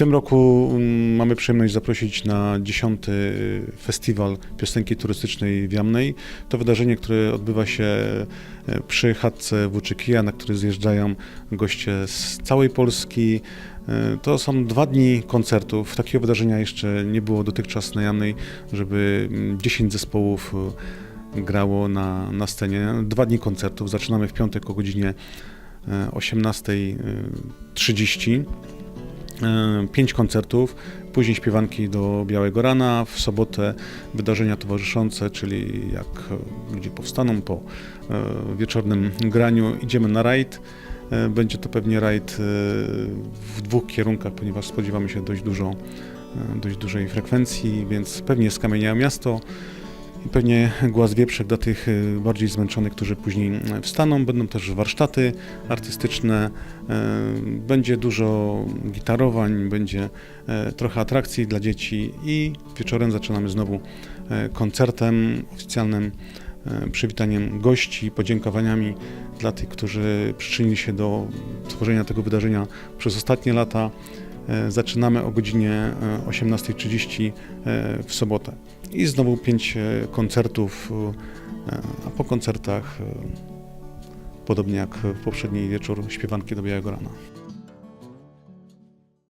tym roku mm, mamy przyjemność zaprosić na dziesiąty y, festiwal piosenki turystycznej w Jamnej. To wydarzenie, które odbywa się e, przy chatce Włóczykija, na który zjeżdżają goście z całej Polski. E, To są dwa dni koncertów. Takiego wydarzenia jeszcze nie było dotychczas na Jamnej, żeby mm, 10 zespołów e, grało na, na scenie. Dwa dni koncertów. Zaczynamy w piątek o godzinie e, 18.30. E, Pięć koncertów, później śpiewanki do Białego Rana, w sobotę wydarzenia towarzyszące, czyli jak ludzie powstaną po e, wieczornym graniu, idziemy na rajd. E, Będzie to pewnie rajd w dwóch kierunkach, ponieważ spodziewamy się dość dużo, dość dużej frekwencji, więc pewnie skamieniało miasto i pewnie głaz wieprzek dla tych e, bardziej zmęczonych, którzy później e, wstaną. Będą też warsztaty artystyczne, e, będzie dużo gitarowań, będzie e, trochę atrakcji dla dzieci i wieczorem zaczynamy znowu koncertem oficjalnym, przywitaniem gości, podziękowaniami dla tych, którzy przyczynili się do tworzenia tego wydarzenia przez ostatnie lata. E, Zaczynamy o godzinie e, 18.30 e, w sobotę. I znowu pięć e, koncertów, e, a po koncertach, e, podobnie jak w poprzedni wieczór, śpiewanki do Białego Rana.